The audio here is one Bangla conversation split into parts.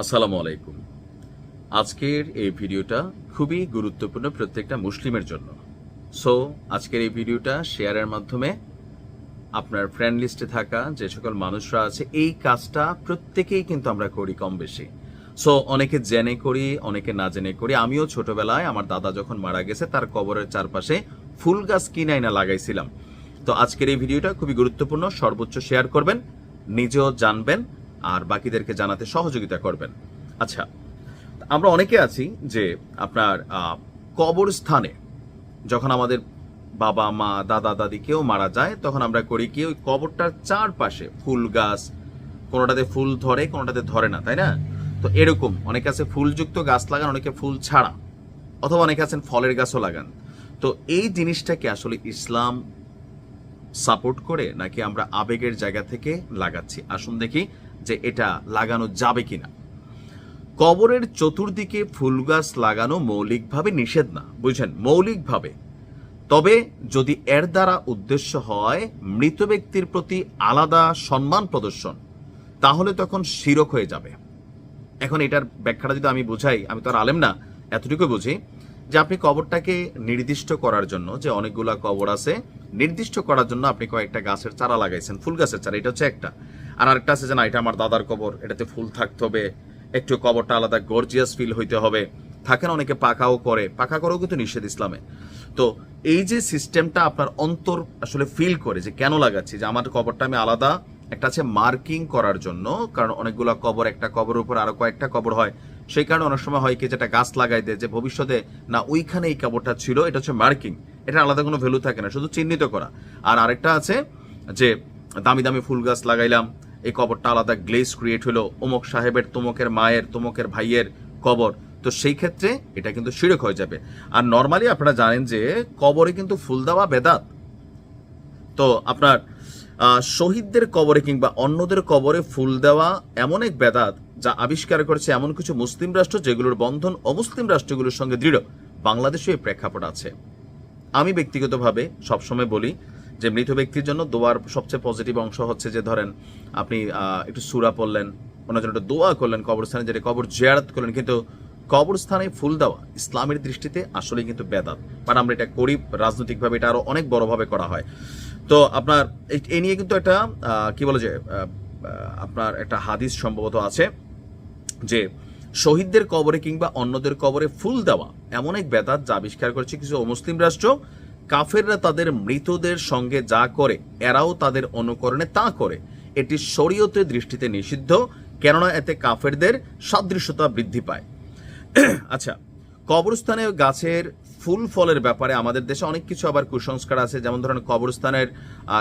আসসালামু আলাইকুম। আজকের এই ভিডিওটা খুবই গুরুত্বপূর্ণ প্রত্যেকটা মুসলিমের জন্য। সো আজকের এই ভিডিওটা শেয়ারের মাধ্যমে আপনার ফ্রেন্ড লিস্টে থাকা যে সকল মানুষরা আছে, এই কাজটা প্রত্যেকেই কিন্তু আমরা করি কম বেশি। সো অনেকে জেনে করি, অনেকে না জেনে করি। আমিও ছোটবেলায় আমার দাদা যখন মারা গেছে, তার কবরের চারপাশে ফুল গাছ কিনাই না লাগাইছিলাম। তো আজকের এই ভিডিওটা খুবই গুরুত্বপূর্ণ, সর্বোচ্চ শেয়ার করবেন, নিজেও জানবেন আর বাকিদেরকে জানাতে সহযোগিতা করবেন। আচ্ছা আমরা অনেকে আছি যে আপনার কবরস্থানে যখন আমাদের বাবা, মা, দাদা, দাদি কেউ মারা যায়, তখন আমরা করি কি ওই কবরটার চারপাশে ফুল গাছ, কোনোটাতে ফুল ধরে, কোনোটাতে ধরে না, তাই না? তো এরকম অনেকে আছে ফুলযুক্ত গাছ লাগান, অনেকে ফুল ছাড়া, অথবা অনেকে আছেন ফলের গাছও লাগান। তো এই জিনিসটাকে আসলে ইসলাম সাপোর্ট করে নাকি আমরা আবেগের জায়গা থেকে লাগাচ্ছি? আসুন দেখি যে এটা লাগানো যাবে কিনা। কবরের চতুর্দিকে ফুল গাছ লাগানো মৌলিকভাবে নিষেধ না, বুঝছেন? মৌলিকভাবে। তবে যদি এর দ্বারা উদ্দেশ্য হয় মৃত ব্যক্তির প্রতি আলাদা সম্মান প্রদর্শন, তাহলে তখন শিরক হয়ে যাবে। এখন এটার ব্যাখ্যাটা যদি আমি বুঝাই, আমি তো আর আলেম না, এতটুকু বুঝি যে আপনি কবরটাকে নির্দিষ্ট করার জন্য যে অনেকগুলা কবর আছে, নির্দিষ্ট করার জন্য আপনি কয়েকটা গাছের চারা লাগাইছেন, ফুল গাছের চারা, এটা হচ্ছে একটা। আর আরেকটা আছে যে না, এটা আমার দাদার কবর, এটাতে ফুল থাকতে হবে, একটু কবরটা আলাদা গর্জিয়াস ফিল হইতে হবে। থাকে না অনেকে পাকাও করে পাকা করেও কিন্তু নিষেধ ইসলামে। তো এই যে সিস্টেমটা আপনার অন্তর আসলে ফিল করে, যে কেন লাগাচ্ছি, যে আমার কবরটা আমি আলাদা, একটা আছে মার্কিং করার জন্য, কারণ অনেকগুলো কবর, একটা কবর উপর আরও কয়েকটা কবর হয়, সেই কারণে অনেক সময় হয় কি যেটা গাছ লাগাই দেয়, যে ভবিষ্যতে না ওইখানে এই কবরটা ছিল, এটা হচ্ছে মার্কিং এটা আলাদা কোনো ভ্যালু থাকে না, শুধু চিহ্নিত করা। আর আরেকটা আছে যে দামি দামি ফুল গাছ লাগাইলাম এই কবরটা আলাদা গ্লেস ক্রিয়েট হলো অমুক সাহেবের, তমকের মায়ের, তমকের ভাইয়ের কবর। তো সেই ক্ষেত্রে এটা কিন্তু শিরক হয়ে যাবে। আর নর্মালি আপনারা জানেন যে কবরে কিন্তু ফুল দেওয়া বেদাত। তো আপনার শহীদদের কবরে কিংবা অন্যদের কবরে ফুল দেওয়া এমন এক বেদাত যা আবিষ্কার করেছে এমন কিছু মুসলিম রাষ্ট্র যেগুলোর বন্ধন অমুসলিম রাষ্ট্রগুলোর সঙ্গে দৃঢ়। বাংলাদেশে এই প্রেক্ষাপট আছে। আমি ব্যক্তিগতভাবে সবসময় বলি যে মৃত ব্যক্তির জন্য দোয়ার সবচেয়ে পজিটিভ অংশ হচ্ছে যে ধরেন আপনি একটু সুরা পড়লেন, ওনার জন্য একটু দোয়া করলেন কবরস্থানে, যেটা কবর জিয়ারত করলেন, কিন্তু কবরস্থানে ফুল দেওয়া ইসলামের দৃষ্টিতে আসলে কিন্তু বেদাত। বাট আমরা এটা করি, রাজনৈতিকভাবে এটা আরও অনেক বড়ভাবে করা হয়। তো আপনার, এই- নিয়ে কিন্তু একটা কি বলে যে আপনার একটা হাদিস সম্ভবত আছে যে শহীদদের কবরে কিংবা অন্যদের কবরে ফুল দেওয়া এমন এক বেদাত যা আবিষ্কার করেছে কিছু অমুসলিম রাষ্ট্র কাফেররা তাদের মৃতদের সঙ্গে যা করে, এরাও তাদের অনুকরণে তা করে। এটি শরীয়তের দৃষ্টিতে নিষিদ্ধ, কেননা এতে কাফেরদের সাদৃশ্যতা বৃদ্ধি পায়। আচ্ছা কবরস্থানে গাছের ফুল ফলের ব্যাপারে আমাদের দেশে অনেক কিছু আবার কুসংস্কার আছে। যেমন ধরেন, কবরস্থানের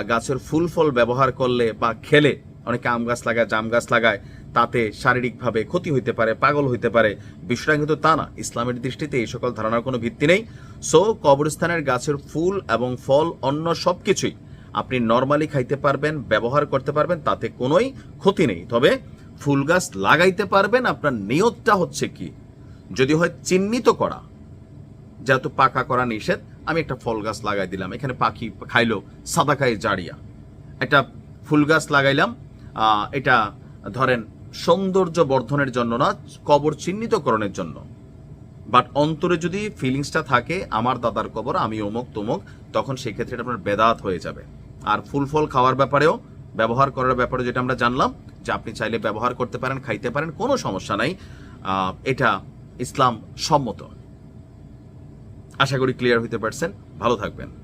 গাছের ফুল ফল ব্যবহার করলে বা খেলে অনেকে আম গাছ লাগায়, জাম গাছ লাগায়। তাতে শারীরিকভাবে ক্ষতি হইতে পারে, পাগল হইতে পারে। বিষয়টা কিন্তু তা না। ইসলামের দৃষ্টিতে এই সকল ধারণার কোনো ভিত্তি নেই। সো, কবরস্থানের গাছের ফুল এবং ফল অন্য সব কিছুই আপনি নর্মালি খাইতে পারবেন, ব্যবহার করতে পারবেন, তাতে কোনোই ক্ষতি নেই। তবে ফুল গাছ লাগাইতে পারবেন, আপনার নিয়তটা হচ্ছে কি? যদি হয় চিহ্নিত করা। যেহেতু পাকা করা নিষেধ, আমি একটা ফল গাছ লাগাই দিলাম। এখানে পাখি খাইলো, সাদা খাই জাড়িয়া। একটা ফুল গাছ লাগাইলাম এটা ধরেন সৌন্দর্য বর্ধনের জন্য না, কবর চিহ্নিতকরণের জন্য। বাট অন্তরে যদি ফিলিংসটা থাকে, আমার দাদার কবর, আমি অমুক তমুক, তখন সেক্ষেত্রে আপনার বেদাত হয়ে যাবে। আর ফুল ফল খাওয়ার ব্যাপারেও, ব্যবহার করার ব্যাপারে যেটা আমরা জানলাম, যে আপনি চাইলে ব্যবহার করতে পারেন, খাইতে পারেন, কোনো সমস্যা নাই। এটা ইসলাম সম্মত। আশা করি ক্লিয়ার হইতে পারছেন। ভালো থাকবেন।